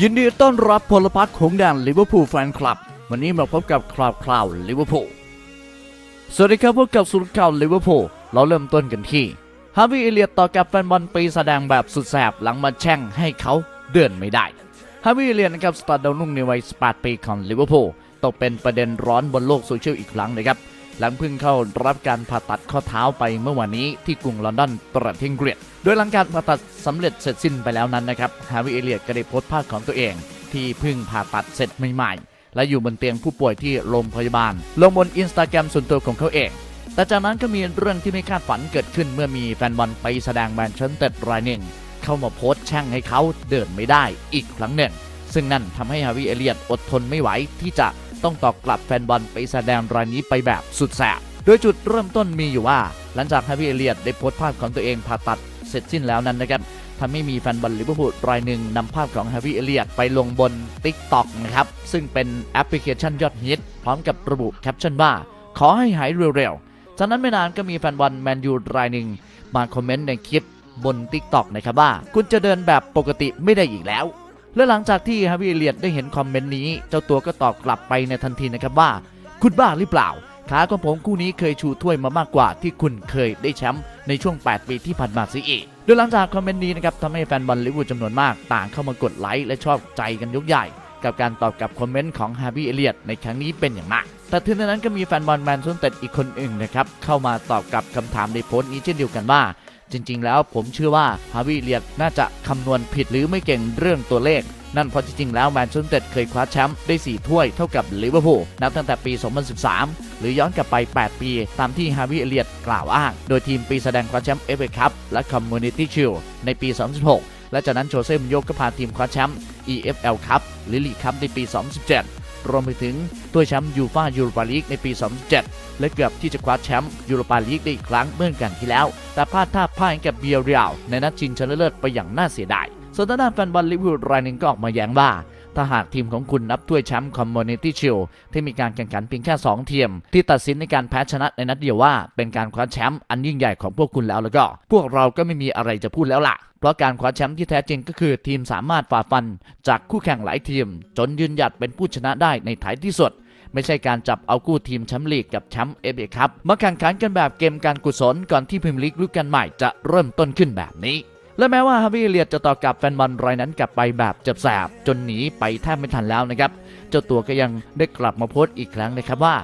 ยินดีต้อนรับพลพรรคของแดนลิเวอร์พูลแฟนคลับ วันนี้มาพบกับคราวคราวลิเวอร์พูลสวัสดีครับพบกับสุดข่าวลิเวอร์พูลเราเริ่มต้นกันที่ฮาร์วิเอเลียตต่อกับแฟนบอลปีแสดงแบบสุดแสบหลังมาแช่งให้เขาเดินไม่ได้ฮาร์วิเอเลียนะครับสตาร์ดาวนุ่งในวัย 18 ปีของลิเวอร์พูลตกเป็นประเด็นร้อนบนโลกโซเชียลอีกครั้งนะครับหลังเพิ่งเข้ารับการผ่าตัดข้อเท้าไปเมื่อวันนี้ที่กรุงลอนดอนประเทศอังกฤษ โดยหลังการผ่าตัดสำเร็จเสร็จสิ้นไปแล้วนั้นนะครับฮาวิเอเลียตก็ได้โพสต์ภาพของตัวเอง ที่เพิ่งผ่าตัดเสร็จใหม่ๆ และอยู่บนเตียงผู้ป่วยที่โรงพยาบาล ลงบนอินสตาแกรมส่วนตัวของเขาเอง แต่จากนั้นก็มีเรื่องที่ไม่คาดฝันเกิดขึ้นเมื่อมีแฟนบอลไปแสดงแมนเชสเตอร์รายหนึ่งเข้ามาโพสต์แช่งให้เขาเดินไม่ได้อีกครั้งหนึ่งซึ่งนั่นทำให้ฮาวิเอเลียตอดทนไม่ไหวที่จะต้องตอบกลับแฟนบอลไปแสดงรายนี้ไปแบบสุดแสบโดยจุดเริ่มต้นมีอยู่ว่า หลังจากฮาวิเอเลียตได้โพสต์ภาพของตัวเองผ่าตัด เสร็จสิ้นแล้วนั้นนะครับทำให้มีแฟนบอลลิเวอร์พูลรายหนึ่งนำภาพของฮาวิเอเลียตไปลงบน TikTok นะครับ ซึ่งเป็นแอปพลิเคชันยอดฮิต พร้อมกับระบุแคปชั่นว่า ขอให้หายเร็วๆ จากนั้นไม่นานก็มีแฟนบอลแมนยูรายหนึ่งมาคอมเมนต์ในคลิปบน TikTok นะครับว่า คุณจะเดินแบบปกติไม่ได้อีกแล้ว และหลังจากที่ฮาวิเอเลียตได้เห็นคอมเมนต์นี้ เจ้าตัวก็ตอบกลับไปในทันทีนะครับว่า คุณบ้าหรือเปล่า ขาของผมคู่นี้เคยชูถ้วยมามากกว่าที่คุณเคยได้แชมป์ในช่วง 8 ปีที่ผ่านมาซิอีกโดยหลังจากคอมเมนต์นี้นะครับทำให้แฟนบอลลิเวอร์พูลจำนวนมากต่างเข้ามากดไลค์และชอบใจกันยกใหญ่ กับการตอบกับคอมเมนต์ของฮาร์บี้เอเลียตในครั้งนี้เป็นอย่างมาก แต่ถึงนั้นก็มีแฟนบอลแมนเชสเตอร์อีกคนหนึ่งนะครับเข้ามาตอบกับคำถามในโพสต์นี้เช่นเดียวกันว่าจริง ๆ แล้วผมเชื่อว่าฮาร์วี่เลียตน่าจะคำนวณผิดหรือไม่เก่งเรื่องตัวเลข นั่นเพราะจริงๆแล้วแมนเชสเตอร์เคยคว้าแชมป์ได้ 4 ถ้วยเท่ากับลิเวอร์พูลนับตั้งแต่ปี 2013 หรือย้อนกลับไป 8 ปี ตามที่ฮาร์วี่เลียตกล่าวอ้าง โดยทีมปีแสดงคว้าแชมป์เอฟเอคัพและคอมมูนิตี้ชิลในปี 2016 และจากนั้นโจเซ่มโยกก็พาทีมคว้าแชมป์ EFL คัพหรือลีกคัพในปี 2017 รวมไปถึงถ้วยแชมป์ยูฟ่ายูโรปาลีกในปี 2007และเกือบที่จะคว้าแชมป์ยูโรปาลีกได้อีกครั้งเมื่อกันที่แล้ว แต่พลาดท่าพ่ายกับเบียร์เรียลในนัดชิงชนะเลิศไปอย่างน่าเสียดาย ส่วนด้านแฟนบอลลิเวอร์พูลรายหนึ่งก็ออกมาแย้งว่า ถ้าหากทีมของคุณนับถ้วยแชมป์คอมมูนิตี้ชิลที่มีการแข่งขันเพียงแค่ 2 ทีม ที่ตัดสินในการแพ้ชนะในนัดเดียวว่า เป็นการคว้าแชมป์อันยิ่งใหญ่ของพวกคุณแล้วแล้วก็ พวกเราก็ไม่มีอะไรจะพูดแล้วล่ะ เพราะการคว้าแชมป์ที่แท้จริงก็คือทีมสามารถฝ่าฟัน จากคู่แข่งหลายทีม จนยืนหยัดเป็นผู้ชนะได้ในท้ายที่สุดไม่ใช่การจับเอาคู่ทีมแชมป์ลีกกับแชมป์เอฟเอคัพมาแข่งขันกันแบบเกมการกุศลก่อนที่พรีเมียร์ลีกกาลใหม่จะเริ่มต้นขึ้นแบบนี้ และแม้ว่าฮาร์วีเลียดจะต่อกลับแฟนบอลรายนั้นกลับไปแบบเจ็บแสบจนหนีไปแทบไม่ทันแล้วนะครับ เจ้าตัวก็ยังได้กลับมาโพสต์อีกครั้งนะครับว่า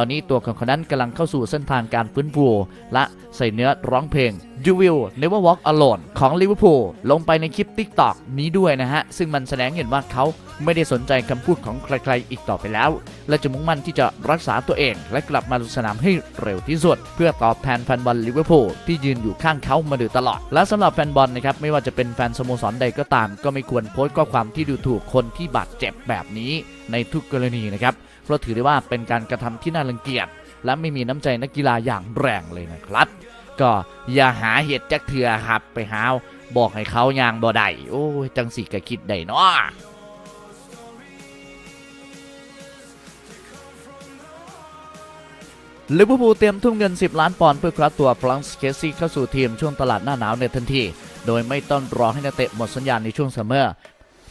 ตอนนี้ตัวของเขานั้นกำลังเข้าสู่เส้นทางการฟื้นฟูและใส่เนื้อร้องเพลง You Will Never Walk Alone ของลิเวอร์พูลลงไปในคลิป TikTok นี้ด้วยนะฮะ ซึ่งมันแสดงเห็นว่าเขาไม่ได้สนใจคำพูดของใครๆอีกต่อไปแล้ว และจะมุ่งมั่นที่จะรักษาตัวเอง และกลับมาลงสนามให้เร็วที่สุด เพื่อตอบแทนแฟนบอลลิเวอร์พูลที่ยืนอยู่ข้างเขามาโดยตลอด และสำหรับแฟนบอลนะครับไม่ว่าจะเป็นแฟนสโมสรใดก็ตาม ก็ไม่ควรโพสต์ข้อความที่ดูถูกคนที่บาดเจ็บแบบนี้ในทุกกรณีนะครับ เพราะถือได้ว่าเป็นการกระทำที่น่ารังเกียจ และไม่มีน้ำใจนักกีฬาอย่างแรงเลยนะครับ ก็อย่าหาเหตุจักเถื่อครับไปหาบอกให้เขายางบ่ได้โอ้ยจังสิกะคิดได้เนาะลิเวอร์พูลเตรียมทุ่มเงิน 10 ล้านปอนด์เพื่อคว้าตัวฟรังซ์เคสซี่เข้าสู่ทีมช่วงตลาดหน้าหนาวในทันที โดยไม่ต้องรอให้นักเตะหมดสัญญาณในช่วงซัมเมอร์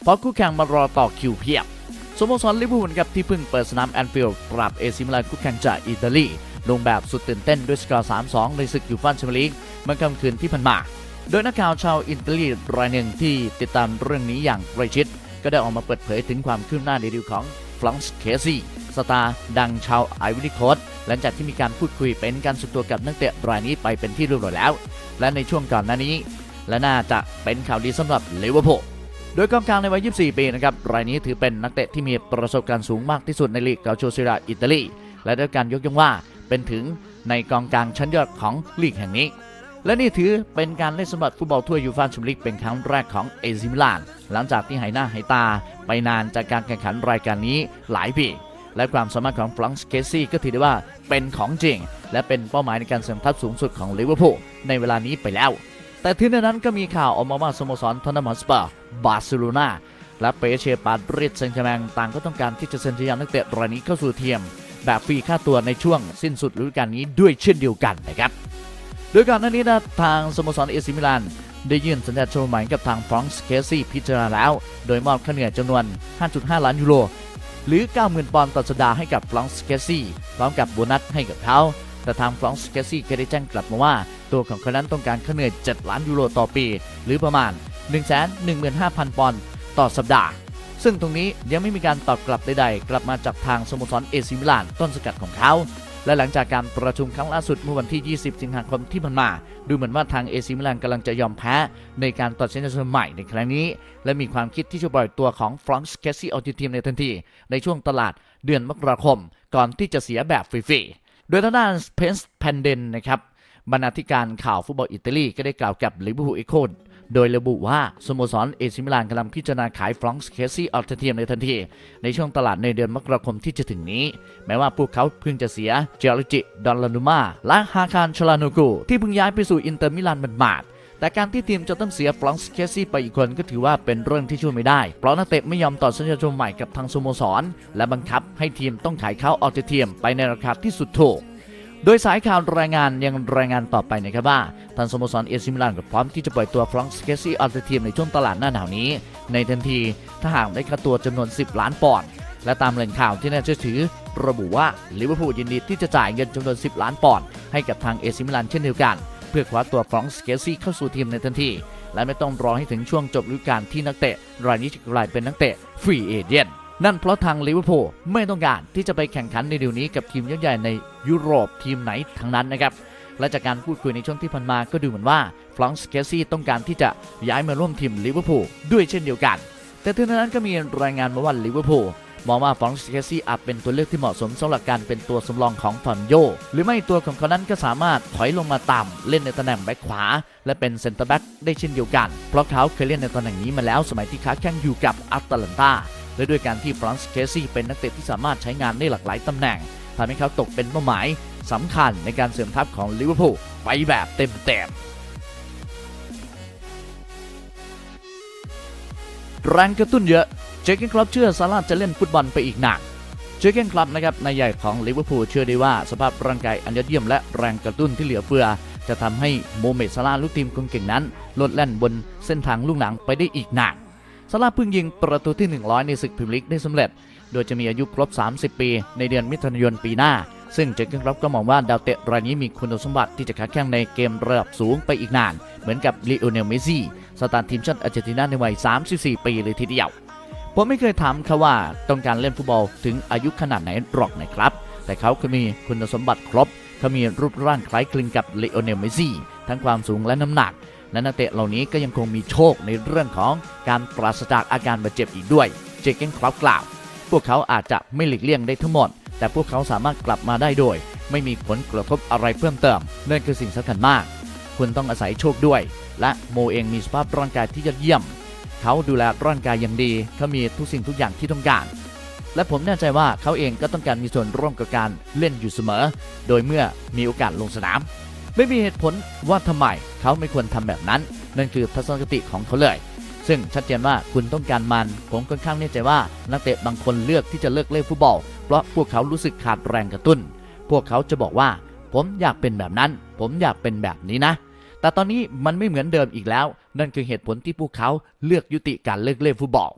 เพราะคู่แข่งมารอต่อคิวเพียบ สโมสรลิเวอร์พูลครับที่เพิ่งเปิดสนามแอนฟิลด์ปราบเอซิมิลานคู่แข่งจากอิตาลี ลงแบบสุดตื่นเต้นด้วยสกอร์ 3-2 ในศึกยูฟ่าแชมเปี้ยนลีกเมื่อค่ำคืนที่ผ่านมา โดยนักข่าวชาวอิตาลีรายหนึ่งที่ติดตามเรื่องนี้อย่างใกล้ชิด ก็ได้ออกมาเปิดเผยถึงความคืบหน้าในดีลของฟลังส์เคซี่สตาร์ดังชาวไอวิริโคสหลังจากที่มีการพูดคุยเป็นการส่วนตัวกับนักเตะรายนี้ไปเป็นที่เรียบร้อยแล้ว และในช่วงก่อนหน้านี้ และน่าจะเป็นข่าวดีสำหรับลิเวอร์พูล โดยกองกลางในวัย 24 ปีนะครับ รายนี้ถือเป็นนักเตะที่มีประสบการณ์สูงมากที่สุดในลีกเกาโชซิราอิตาลี และได้การยกย่องว่าเป็นถึงในกองกลางชั้นยอดของลีกแห่งนี้ และนี่ถือเป็นการเล่นสมบัติฟุตบอลถ้วยยูฟ่าแชมเปี้ยนลีกเป็นครั้งแรกของเอซิมิลาน หลังจากที่หายหน้าหายตาไปนานจากการแข่งขันรายการนี้หลายปี และความสามารถของฟรังส์เคซี่ก็ถือได้ว่าเป็นของจริง และเป็นเป้าหมายในการเสริมทัพสูงสุดของลิเวอร์พูลในเวลานี้ไปแล้ว แต่ที่นั้นก็มีข่าวออกมาว่าสโมสรทอนนัมฮอสเปอร์บาร์เซโลนาและเปเชปาดริดเซงต์แมงต่างก็ต้องการที่จะเซ็นสัญญานักเตะรายนี้เข้าสู่ทีมแบบฟรีค่าตัวในช่วงสิ้นสุดฤดูกาลนี้ด้วยเช่นเดียวกันนะครับโดยก่อนหน้านี้นะทางสโมสรเอซิมิลานได้ยื่นสัญญาเช่าใหม่กับทางฟรองส์เคซี่พิจารณาแล้ว โดยมอบค่าเหนื่อยจำนวน 5.5 ล้านยูโรหรือ 90,000 ปอนด์ต่อสัปดาห์ให้กับฟรองส์เคซี่พร้อมกับโบนัสให้กับเขา แต่ทางฟรองส์เคซี่ก็ได้แจ้งกลับมาว่า ตัวของเขานั้นต้องการค่าเหนื่อย 7 ล้านยูโรต่อปี หรือประมาณ 115,000 ปอนด์ต่อสัปดาห์ ซึ่งตรงนี้ยังไม่มีการตอบกลับใดๆ กลับมาจากทางสโมสรเอซิมิลานต้นสกัดของเขาและหลังจากการประชุมครั้งล่าสุดเมื่อวันที่ 20 สิงหาคมที่ผ่านมา ดูเหมือนว่าทางเอซิมิลานกำลังจะยอมแพ้ ในการตัดสินใจใหม่ในครั้งนี้ และมีความคิดที่จะปล่อยตัวของฟรองส์เคสซี่ออกจากทีมในทันที ในช่วงตลาดเดือนมกราคม ก่อนที่จะเสียแบบฟรีๆ โดยทางด้านเพนส์แพนเดนนะครับบรรณาธิการข่าวฟุตบอลอิตาลีก็ได้กล่าวกับลิเวอร์พูลเอโคโดยระบุว่าสโมสรเอซิมิลานกำลังพิจารณาขายฟรองส์เคซี่ออลเทเทียมในทันที ในช่วงตลาดในเดือนมกราคมที่จะถึงนี้ แม้ว่าพวกเขาเพิ่งจะเสียเจอริจิ ดอนลานูมาและฮาคารชลาโนกูที่เพิ่งย้ายไปสู่อินเตอร์มิลานหมาดๆ แต่การที่ทีมจะต้องเสียฟรองส์เคซี่ไปอีกคนก็ถือว่าเป็นเรื่องที่ช่วยไม่ได้ เพราะนักเตะไม่ยอมต่อสัญญาชมใหม่กับทางสโมสร และบังคับให้ทีมต้องขายเขาออกจากทีมไปในราคาที่สุดถูกโดยสายข่าวรายงานยังรายงานต่อไปนะครับว่าทางสโมสรเอซิมิลานก็พร้อมที่จะปล่อยตัวฟรองส์เคซี่ออกจากทีมในช่วงตลาดหน้าหนาวนี้ ในทันทีถ้าหากได้ค่าตัวจำนวน 10 ล้านปอนด์และตามแหล่งข่าวที่น่าเชื่อถือ ระบุว่าลิเวอร์พูลยินดีที่จะจ่ายเงินจำนวน 10 ล้านปอนด์ให้กับทางเอซิมิลานเช่นเดียวกัน เพื่อคว้าตัวฟรองส์เคสซี่เข้าสู่ทีมในทันที และไม่ต้องรอให้ถึงช่วงจบฤดูกาลที่นักเตะ รายนี้จะกลายเป็นนักเตะฟรีเอเจนต์นั่นเพราะทางลิเวอร์พูลไม่ต้องการที่จะไปแข่งขันในเดี๋ยวนี้กับทีมยักษ์ใหญ่ในยุโรปทีมไหนทั้งนั้นนะครับและจากการพูดคุยในช่วงที่ผ่านมาก็ดูเหมือนว่าฟรองส์เคซี่ต้องการที่จะย้ายมาร่วมทีมลิเวอร์พูลด้วยเช่นเดียวกัน แต่ทั้งนั้นก็มีรายงานมาว่าลิเวอร์พูล มองว่าฟรองส์เคซี่อาจเป็นตัวเลือกที่เหมาะสมสำหรับการเป็นตัวสำรองของฟอนโย หรือไม่ตัวของเขานั้นก็สามารถถอยลงมาต่ำเล่นในตำแหน่งแบ็คขวา และเป็นเซนเตอร์แบ็กได้เช่นเดียวกัน เพราะเขาเคยเล่นในตำแหน่งนี้มาแล้วสมัยที่ค้าแข่งอยู่กับอัตแลนตาและด้วยการที่ฟรานซ์เคซี่เป็นนักเตะที่สามารถใช้งานได้หลากหลายตำแหน่งทำให้เขาตกเป็นเป้าหมายสำคัญในการเสริมทัพของลิเวอร์พูลไปแบบเต็มเต็มแรงกระตุ้นเยอะ เจเกนคลับเชื่อซาร่าจะเล่นฟุตบอลไปอีกนานเจเกนคลับนะครับนายใหญ่ของลิเวอร์พูลเชื่อได้ว่าสภาพร่างกายอันยอดเยี่ยมและแรงกระตุ้นที่เหลือเฟือ จะทำให้โมเมดซาร่าลูกทีมคนเก่งนั้นลดแล่นบนเส้นทางลูกหนังไปได้อีกนานซาร่าเพิ่งยิงประตูที่ 100 ในศึกพรีเมียร์ลีกได้สำเร็จ โดยจะมีอายุครบ 30 ปี ในเดือนมิถุนายนปีหน้า ซึ่งเจเกนคลับก็มองว่าดาวเตะรายนี้มีคุณสมบัติที่จะค้าแข่งในเกมระดับสูงไปอีกนาน เหมือนกับลีโอเนลเมซี่สตาร์ทีมชาติอาร์เจนตินาในวัย 34 ปีเลยทีเดียว ผมไม่เคยถามเขาว่าต้องการเล่นฟุตบอลถึงอายุขนาดไหนหรอกนะครับ แต่เขาก็มีคุณสมบัติครบเขามีรูปร่างคล้ายคลึงกับเลโอเนลเมซี่ทั้งความสูงและน้ำหนักและนักเตะเหล่านี้ก็ยังคงมีโชคในเรื่องของการปราศจากอาการบาดเจ็บอีกด้วยเจเกนคลับกล่าว พวกเขาอาจจะไม่หลีกเลี่ยงได้ทั้งหมด แต่พวกเขาสามารถกลับมาได้โดย ไม่มีผลกระทบอะไรเพิ่มเติมนั่นคือสิ่งสำคัญมาก คุณต้องอาศัยโชคด้วย และโมเองมีสภาพร่างกายที่ยอดเยี่ยม เขาดูแลร่างกายอย่างดี เขามีทุกสิ่งทุกอย่างที่ต้องการ และผมแน่ใจว่าเขาเองก็ต้องการมีส่วนร่วมกับการเล่นอยู่เสมอ โดยเมื่อมีโอกาสลงสนาม ไม่มีเหตุผลว่าทำไมเขาไม่ควรทำแบบนั้น นั่นคือทัศนคติของเขาเลย ซึ่งชัดเจนว่าคุณต้องการมัน ผมค่อนข้างแน่ใจว่านักเตะบางคนเลือกที่จะเลิกเล่นฟุตบอล เพราะพวกเขารู้สึกขาดแรงกระตุ้น พวกเขาจะบอกว่า ผมอยากเป็นแบบนั้น ผมอยากเป็นแบบนี้นะ แต่ตอนนี้มันไม่เหมือนเดิมอีกแล้ว นั่นคือเหตุผลที่พวกเขาเลือกยุติการเลิกเล่นฟุตบอล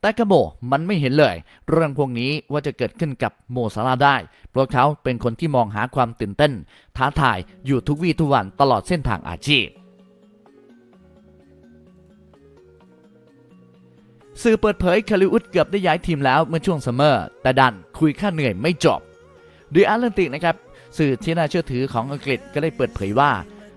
แต่กระโมมันไม่เห็นเลย เรื่องพวกนี้ว่าจะเกิดขึ้นกับโมซาลาได้ เพราะเขาเป็นคนที่มองหาความตื่นเต้น ท้าทายอยู่ทุกวี่ทุกวันตลอดเส้นทางอาชีพสื่อเปิดเผยคาริอุสเกือบได้ย้ายทีมแล้วเมื่อช่วงซัมเมอร์ แต่ดันคุยค่าเหนื่อยไม่จบดีอาร์แลนติกนะครับสื่อที่น่าเชื่อถือของอังกฤษก็ได้เปิดเผยว่า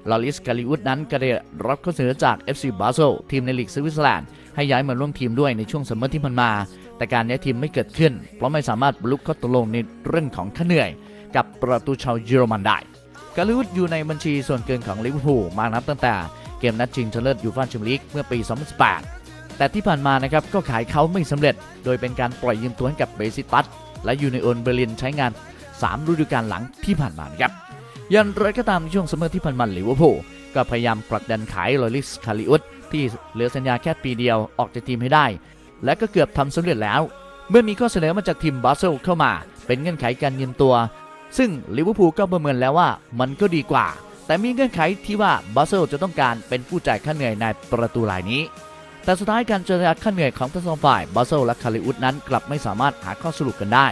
ลอริสคาริอุสนั้นก็ได้รับข้อเสนอจาก FC บาโซทีมในลีกสวิตเซอร์แลนด์ให้ย้ายมาร่วมทีมด้วยในช่วงซัมเมอร์ที่ผ่านมา แต่การย้ายทีมไม่เกิดขึ้น เพราะไม่สามารถบรรลุข้อตกลงในเรื่องของค่าเหนื่อย กับประตูชาวเยอรมันได้กาลิอุสอยู่ในบัญชีส่วนเกินของลิเวอร์พูลมานับตั้งแต่เกมนัดชิงชนะเลิศยูฟ่าแชมเปี้ยนลีกเมื่อปี 2018 แต่ที่ผ่านมานะครับก็ขายเขาไม่สำเร็จ โดยเป็นการปล่อยยืมตัวให้กับเบซิตัสและยูไนโอนเบอร์ลินใช้งาน 3 ฤดูกาลหลังที่ผ่านมานครับ อยันไรก็ตามในช่วงซัมเมอร์ที่ผ่านมาลิเวอร์พูลก็พยายามผลักดันขายลอริสคาริอุสที่เหลือสัญญาแค่ปีเดียวออกจากทีมให้ได้ และก็เกือบทำสำเร็จแล้ว เมื่อมีข้อเสนอมาจากทีมบาสเซลเข้ามา เป็นเงื่อนไขการยืมตัว ซึ่งลิเวอร์พูลก็ประเมินแล้วว่ามันก็ดีกว่า แต่มีเงื่อนไขที่ว่าบาเซลจะต้องการเป็นผู้จ่ายค่าเหนื่อยในประตูรายนี้ แต่สุดท้ายการเจรจาค่าเหนื่อยของทั้งสองฝ่ายบาเซลและคาริอุสนั้นกลับไม่สามารถหาข้อสรุปกันได้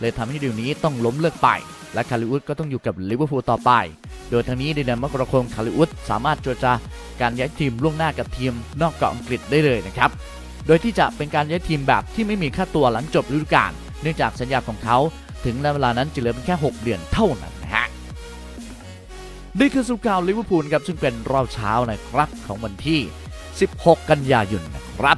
เลยทำให้ดีลนี้ต้องล้มเลิกไป และคาริอุสก็ต้องอยู่กับลิเวอร์พูลต่อไป โดยทางนี้ในเดือนมกราคมคาริอุสสามารถเจรจาการย้ายทีมล่วงหน้ากับทีมนอกเกาะอังกฤษได้เลยนะครับ โดยที่จะเป็นการย้ายทีมแบบที่ไม่มีค่าตัวหลังจบฤดูกาล เนื่องจากสัญญาของเขาถึงเวลานั้นจะเหลือเพียงแค่ 6 เดือนเท่านั้นนะฮะ นี่คือสรุปข่าวลิเวอร์พูลครับซึ่งเป็นรอบเช้านะครับของวันที่ 16 กันยายนนะครับ